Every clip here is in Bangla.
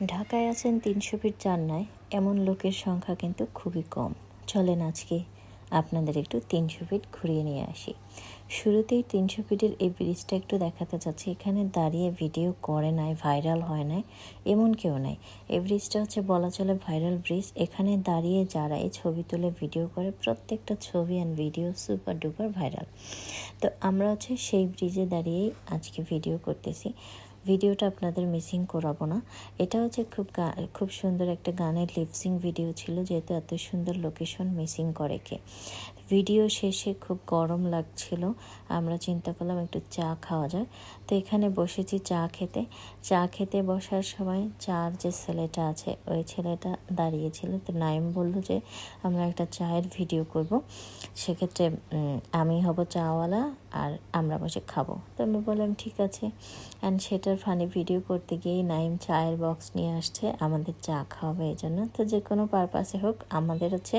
ঢাকায় আছেন তিনশো ফিট চান্নায়। এমন লোকের সংখ্যা কিন্তু খুবই কম। চলেন আজকে আপনাদের একটু তিনশো ফিট ঘুরিয়ে নিয়ে আসি। শুরুতেই তিনশো ফিটের এই ব্রিজটা একটু দেখাতে চাচ্ছি। এখানে দাঁড়িয়ে ভিডিও করে নাই ভাইরাল হয় নাই, এমন কেউ নাই। এই ব্রিজটা হচ্ছে বলা চলে ভাইরাল ব্রিজ এখানে দাঁড়িয়ে যারা এই ছবি তুলে ভিডিও করে, প্রত্যেকটা ছবি and video super duper viral তো আমরা হচ্ছে সেই ব্রিজে দাঁড়িয়েই আজকে ভিডিও করতেছি। ভিডিওটা আপনাদের মিসিং করাবো না। এটা হচ্ছে খুব খুব সুন্দর একটা গানের লিপসিং ভিডিও ছিল, যেহেতু এত সুন্দর লোকেশন মিসিং করে কে। ভিডিও শেষে খুব গরম লাগছিল, আমরা চিন্তা করলাম একটু চা খাওয়া যায় তো এখানে বসেছি চা খেতে। চা খেতে বসার সময় চার যে ছেলেটা আছে, ওই ছেলেটা দাঁড়িয়েছিল। তো নাইম বলল যে, আমরা একটা চায়ের ভিডিও করব। সেক্ষেত্রে আমি হব চাওয়ালা আর আমরা বসে খাব। তো আমি বললাম, ঠিক আছে। অ্যান্ড সেটার ফানি ভিডিও করতে গিয়েই নাইম চায়ের বক্স নিয়ে আসছে, আমাদের চা খাওয়াবে এই জন্য তো যে কোনো পারপাসে হোক, আমাদের হচ্ছে,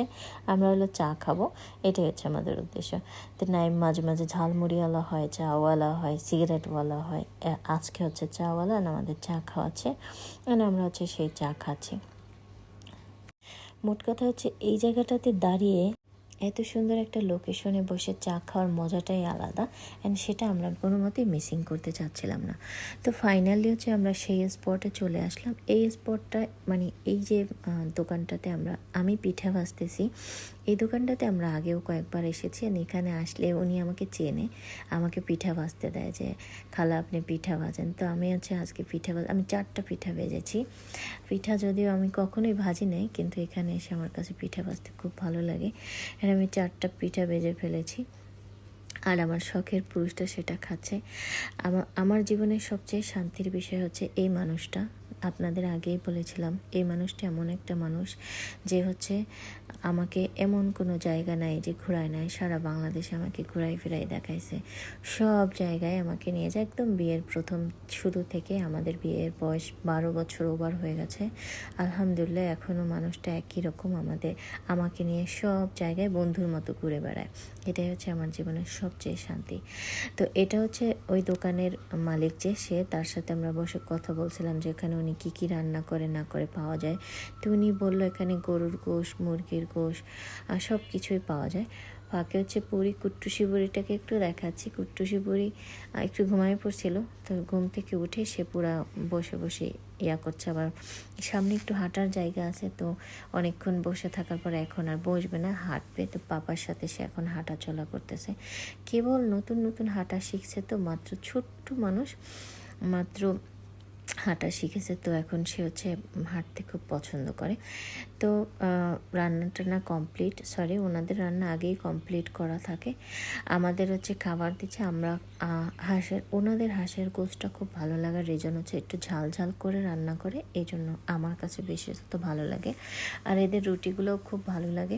আমরা হলো চা খাব। এটাই হচ্ছে আমাদের উদ্দেশ্য। তো নাইম মাঝে মাঝে ঝালমুড়িওয়ালা হয়, চাওয়ালা হয় সিগারেটওয়ালা হয়। আজকে হচ্ছে চাওয়ালা আর আমাদের চা খাওয়াচ্ছে। আর আমরা হচ্ছে সেই চা খাচ্ছি। মোট কথা হচ্ছে, এই জায়গাটাতে দাঁড়িয়ে এত সুন্দর একটা লোকেশনে বসে চা খাওয়ার মজাটাই আলাদা অ্যান্ড সেটা আমরা কোনো মতেই মিসিং করতে চাচ্ছিলাম না। তো ফাইনালি হচ্ছে আমরা সেই স্পটে চলে আসলাম। এই স্পটটা মানে এই যে দোকানটাতে আমরা, আমি পিঠা ভাজতেছি। এই দোকানটাতে আমরা আগেও কয়েকবার এসেছি আর এখানে আসলে উনি আমাকে চেনে। আমাকে পিঠা ভাজতে দেয় যে, খালা, আপনি পিঠা ভাজেন তো আমি হচ্ছে আজকে পিঠা ভাজ আমি চারটা পিঠা ভেজেছি পিঠা যদিও আমি কখনোই ভাজি নাই, কিন্তু এখানে এসে আমার কাছে পিঠা ভাজতে খুব ভালো লাগে। আর আমি চারটা পিঠা ভেজে ফেলেছি। আর আমার শখের পুরুষটা সেটা খাচ্ছে। আমার আমার জীবনের সবচেয়ে শান্তির বিষয় হচ্ছে এই মানুষটা। আপনাদের আগেই বলেছিলাম, এই মানুষটা এমন একটা মানুষ যে হচ্ছে আমাকে এমন কোনো জায়গা নাই যে ঘোরায় নাই, সারা বাংলাদেশে আমাকে ঘোরাই ফেরাই দেখাইছে। সব জায়গায় আমাকে নিয়ে যায়। একদম বিয়ের প্রথম শুরু থেকে আমাদের বিয়ের বয়স বারো বছর ওভার হয়ে গেছে। আলহামদুলিল্লাহ এখনও মানুষটা একই রকম আমাদের। আমাকে নিয়ে সব জায়গায় বন্ধুর মতো ঘুরে বেড়ায়। এটাই হচ্ছে আমার জীবনের সবচেয়ে শান্তি। তো এটা হচ্ছে ওই দোকানের মালিক যে, সে তার সাথে আমরা বসে কথা বলছিলাম যে, এখানে উনি কী কী রান্না করে না করে পাওয়া যায়। তো উনি বলল, এখানে গরুর গোশ, মুরগির আর সব কিছুই পাওয়া যায়। ফাঁকে হচ্ছে পুরী কুট্টুসি বুড়িটাকে একটু দেখাচ্ছি। কুট্টুসি বুড়ি একটু ঘুমায় পড়ছিল, তো ঘুম থেকে উঠে সে পুরা বসে বসে ইয়া করছে। আবার সামনে একটু হাঁটার জায়গা আছে, তো অনেকক্ষণ বসে থাকার পর এখন আর বসবে না, হাঁটবে। তো পাপার সাথে সে এখন হাঁটা চলা করতেছে। কেবল নতুন নতুন হাঁটা শিখছে তো মাত্র ছোট্ট মানুষ, মাত্র হাঁটা শিখেছে, তো এখন সে হচ্ছে হাঁটতে খুব পছন্দ করে। তো রান্না টান্না কমপ্লিট সরি ওনাদের রান্না আগেই কমপ্লিট করা থাকে। আমাদের হচ্ছে খাবার দিচ্ছে, আমরা হাঁসের, ওনাদের হাঁসের গোষ্ঠটা খুব ভালো লাগার রিজন হচ্ছে একটু ঝাল ঝাল করে রান্না করে এই জন্য আমার কাছে বিশেষত ভালো লাগে। আর এদের রুটিগুলোও খুব ভালো লাগে,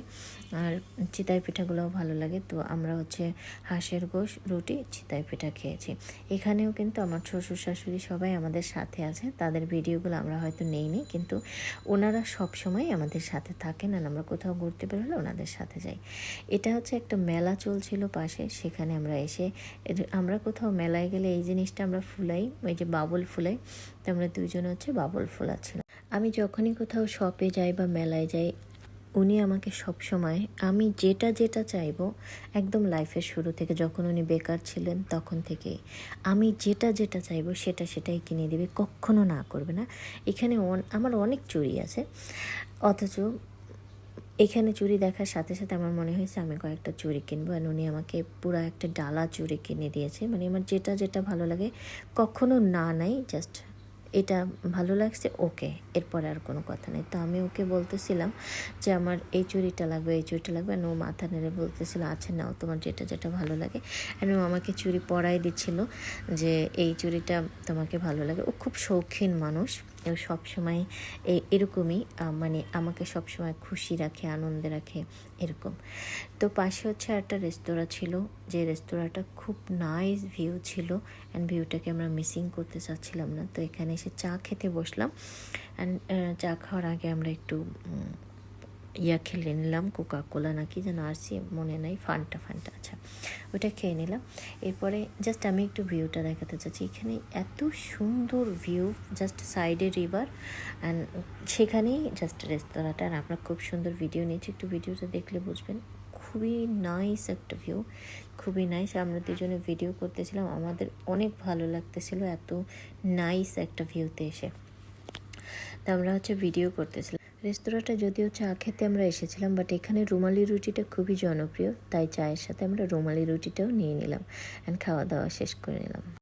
আর চিতাই পিঠাগুলোও ভালো লাগে, তো আমরা হচ্ছে হাঁসের গোশ, রুটি, চিতাই পিঠা খেয়েছি। এখানেও কিন্তু আমার শ্বশুর শাশুড়ি সবাই আমাদের সাথে আছে, তাদের ভিডিওগুলো আমরা হয়তো নেই নি কিন্তু ওনারা সব সময় আমাদের সাথে থাকেন আর আমরা কোথাও ঘুরতে বেরোলে ওনাদের সাথে যাই। এটা হচ্ছে একটা মেলা চলছিল পাশে, সেখানে আমরা এসে আমরা কোথাও মেলায় গেলে এই জিনিসটা আমরা ফুলাই, ওই যে বাবল ফুলাই তো আমরা দুজন হচ্ছে বাবল ফুলাচ্ছিলাম। আমি যখনই কোথাও শপে যাই বা মেলায় যাই উনি আমাকে সব সময় আমি যেটা যেটা চাইব একদম লাইফের শুরু থেকে, যখন উনি বেকার ছিলেন তখন থেকেই। আমি যেটা যেটা চাইব সেটা সেটাই কিনে দেবে, কখনো না করবে না। এখানে আমার অনেক চুরি আছে, অথচ এখানে চুড়ি দেখার সাথে সাথে আমার মনে হয়েছে আমি কয়েকটা চুড়ি কিনবো। আর উনি আমাকে পুরো একটা ডালা চুড়ি কিনে দিয়েছে। মানে আমার যেটা যেটা ভালো লাগে, কখনো না নাই জাস্ট এটা ভালো লাগছে, ওকে। এরপরে আর কোনো কথা নেই। তো আমি ওকে বলতেছিলাম যে, আমার এই চুরিটা লাগবে, এই চুরিটা লাগবে। আর ও মাথা নেড়ে বলতেছিল আচ্ছা নাও, তোমার যেটা যেটা ভালো লাগে। আর ও আমাকে চুরি পরাই দিচ্ছিল যে, এই চুড়িটা তোমাকে ভালো লাগে। ও খুব শৌখিন মানুষ। সবসময় এরকমই মানে আমাকে সবসময় খুশি রাখে, আনন্দে রাখে, এরকম। তো পাশে হচ্ছে একটা রেস্তোরাঁ ছিল, যে রেস্তোরাঁটা খুব নাইস ভিউ ছিল অ্যান্ড ভিউটাকে আমরা মিসিং করতে চাচ্ছিলাম না। তো এখানে এসে চা খেতে বসলাম অ্যান্ড চা খাওয়ার আগে আমরা একটু ইয়া খেলে নিলাম কোকা কোলা নাকি যেন আসছি, মনে নাই, ফান্টা ফান্টা আচ্ছা ওটা খেয়ে নিলাম। এরপরে জাস্ট আমি একটু ভিউটা দেখাতে চাচ্ছি। এখানে এত সুন্দর ভিউ জাস্ট সাইডে রিভার অ্যান্ড সেখানেই জাস্ট রেস্তোরাঁটা আর আমরা খুব সুন্দর ভিডিও নিয়েছি। একটু ভিডিওটা দেখলে বুঝবেন, খুবই নাইস একটা ভিউ খুবই নাইস আমরা দুজনে ভিডিও করতেছিলাম, আমাদের অনেক ভালো লাগতেছিল, এত নাইস একটা ভিউতে এসে। তা আমরা হচ্ছে ভিডিও করতেছিলাম। রেস্তোরাঁটা যদিও চা খেতে আমরা এসেছিলাম বাট এখানে রুমালি রুটিটা খুবই জনপ্রিয়, তাই চায়ের সাথে আমরা রুমালি রুটিটাও নিয়ে নিলাম অ্যান্ড খাওয়া দাওয়া শেষ করে নিলাম।